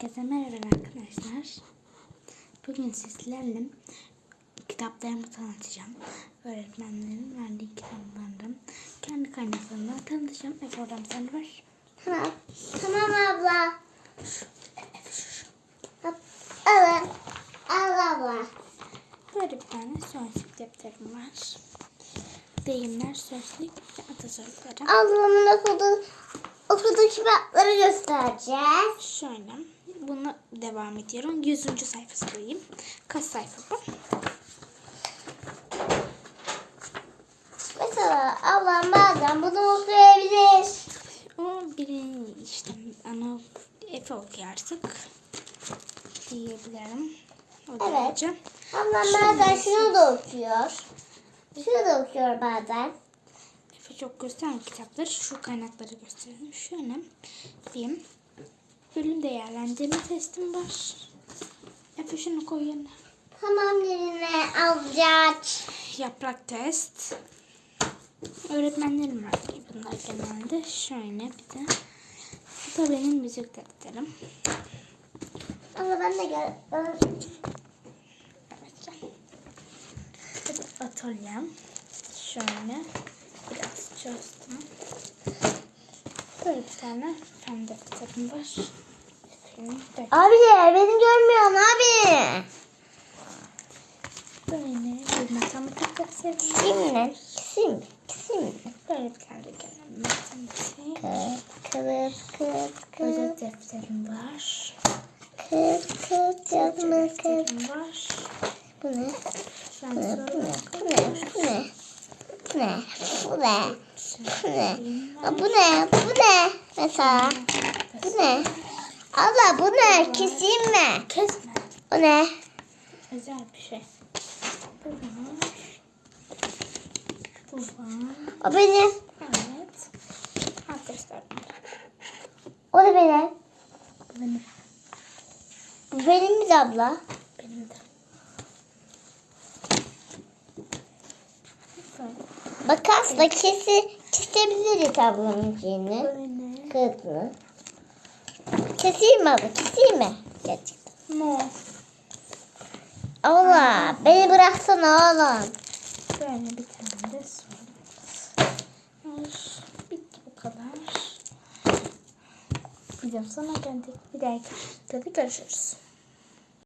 Herkese merhaba arkadaşlar. Bugün sizlerle kitaplarımı tanıtacağım. Öğretmenlerin verdiği kitaplardan kendi kaynaklarımla tanıtacağım. Efe oradan sen ver. Tamam. Tamam abla. Evet. Al abla. Böyle bir tane sözlük defterim var. Deyimler, sözlük ve atasözleri. Ablamın okuduğu, okuduğu kitapları göstereceğiz. Şöyle. Bunu devam ediyorum. 100. sayfasındayım. Kaç sayfa bu? Mesela ablam bazen bunu okuyabilir. O birinci işte ana Efe okuyor artık diyebilirim. O Evet. derece. Ablam bazen şunu da okuyor. Şunu da okuyor bazen. Efe çok göstermiyor kitapları. Şu kaynakları gösterelim. Şöyle bir bölüm değerlendirme testim var. Efe şunu koy yerine. Tamam yerine alacağız. Yaprak test. Öğretmenlerim var diye bunlar genelde. Şöyle bir de bu da benim müzik defterim. Ama ben de gel. Evet. Bu atölyem. Şöyle biraz çözdüm. Böyle bir tane fen defterim var. Abi beni görmüyorsun abi. Böyle bir matematik defterim var. Kiminle? Kim? Kim? Böyle de gene matematik. Kız, kız, kız, Özel kız, defterim var. kız, yazma kız. Defterim var. Bu ne? Bu ne? Bu ne? Bu ne? Bu ne? Bu ne? Bu ne? Bu ne? Bu ne? Mesela. Bu ne? Allah bu ne? Keseyim mi? Kesme. Bu ne? Özel bir şey. Bu var. Bu var. O benim. Evet. Gösterdim. O da benim. Benim. Bu benim de abla. Benim de. Makasla kesi, kesebiliriz ablamın şeyini. Böyle. Keseyim mi abla? Keseyim mi? Gerçekten. No. Allah beni bıraksana oğlum. Böyle bir tane de var. Bitti bu kadar. Videom sonuna geldik. Bir dahaki videoda görüşürüz.